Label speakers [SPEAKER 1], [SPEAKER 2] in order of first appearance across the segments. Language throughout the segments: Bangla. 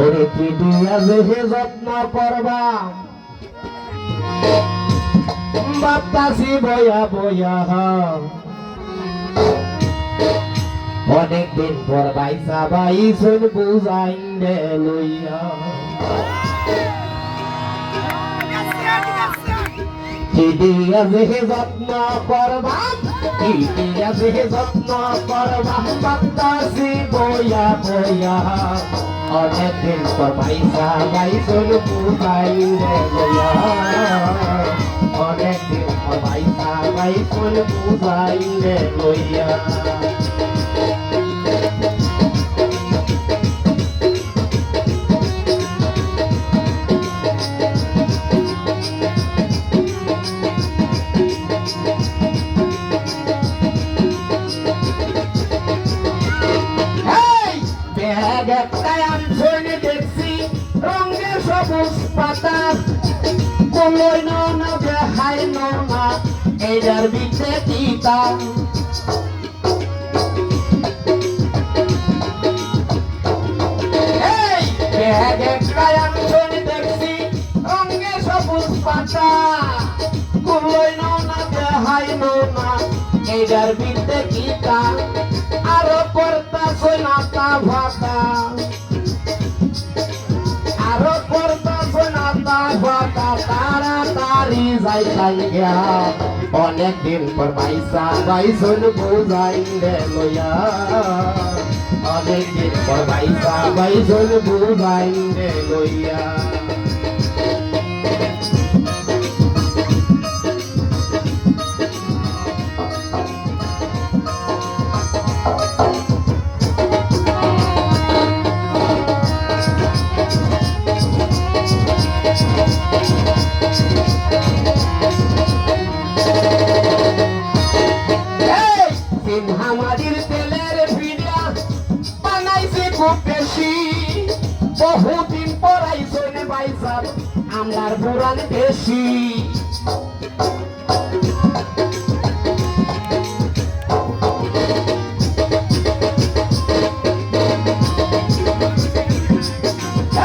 [SPEAKER 1] ওরে কি দিয়া যে যত্ন করবা। বাতাসি বয়া বয়া অনেকদিন পর বাইসা বাইসুন বুঝাইনে লইয়া। কি দিয়া যে যত্ন করবা যত্ন করবা বাতাসি বয়া বয়া অনেকদিন পর বাইসা বাইসুন বুঝাইনে লইয়া অনেকদিন পর বাইসা বাইসুন বুঝাইনে লইয়া এই পাতা কলই না দেখাই না এইটার বিচে ধরে দেখছি রঙের সবুজ পাতা। কলই না দেখাই না এইটার বিচে দিতা আরও পর্দা সোনাতা ভাতা ভাতা তাড়াতাড়ি যাই গিয়া অনেক দিন পর পয়সা বাইসন বুঝাই রে লইয়া। অনেক দিন পর পয়সা বাইসন বুঝাই রে লইয়া। বাইসাব আমার পুরান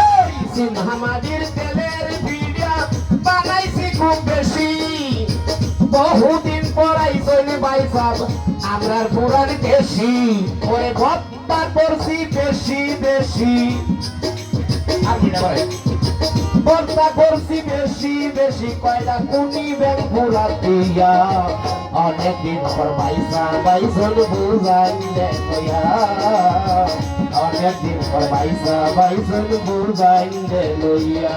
[SPEAKER 1] এই সিনহামারির তেলের ভিডিয়া বানাইছে খুব বেশি। বহুদিন পরাই চলে আমরার পুরান দেশি ওরে ভত্তা করছি বেশি বেশি। আর কি না বলে? ভত্তা করছি বেশি বেশি কয়লা কুনি ব্যাং ফুলা দিয়া অনেকদিন পর বাইসা বাইসন বুঝাইলে কইয়া অনেকদিন পর বাইসা বাইসন বুঝাইলে লইয়া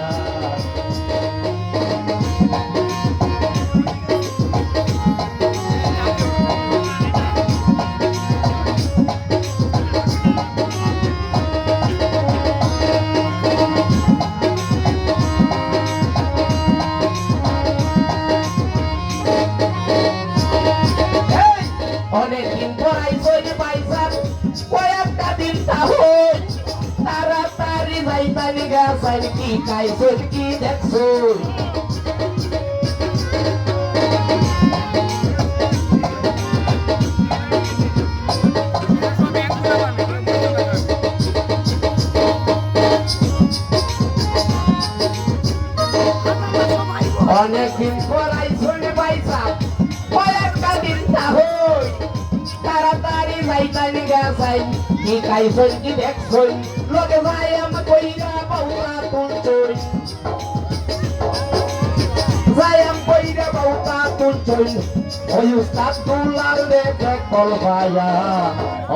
[SPEAKER 1] তাহল তাড়াতাড়ি যাইতানি গাছাই কি খাইছুন কি দেখছুন অনেকদিন পরাই পাইছান কয়েকটা দিন তাহল। তাড়াতাড়ি যাইতানি গাছাই কি খাইছুন কি দেখছুন লোকে যাই আমার কইরা বাউরা তুলছুন Sayang কইরা বাউতা তুলছুন ওই উস্তাদ দুলাল দেখে কল ভাইয়া,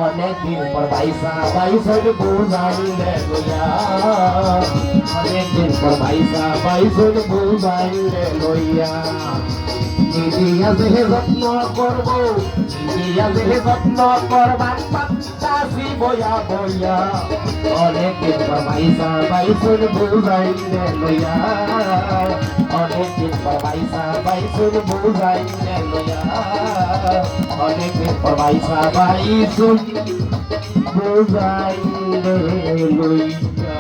[SPEAKER 1] অনেকদিন পর বাইসা বাইসন বুঝাইলে লইয়া। অনেকদিন পর বাইসা বাইসন বুঝাইলে লইয়া। দিদিয়া দেহে যত্ন করব দিদিয়া দেহে যত্ন করবার পাত্তাসি বয়া বয়া। অনেকদিন পর বাইসা বাইসন বুঝাইলে লইয়া অনেকদিন পর বাইসা বাইসন বুঝাইলে লইয়া অনেকদিন পর বাইসা বাইসন লইয়া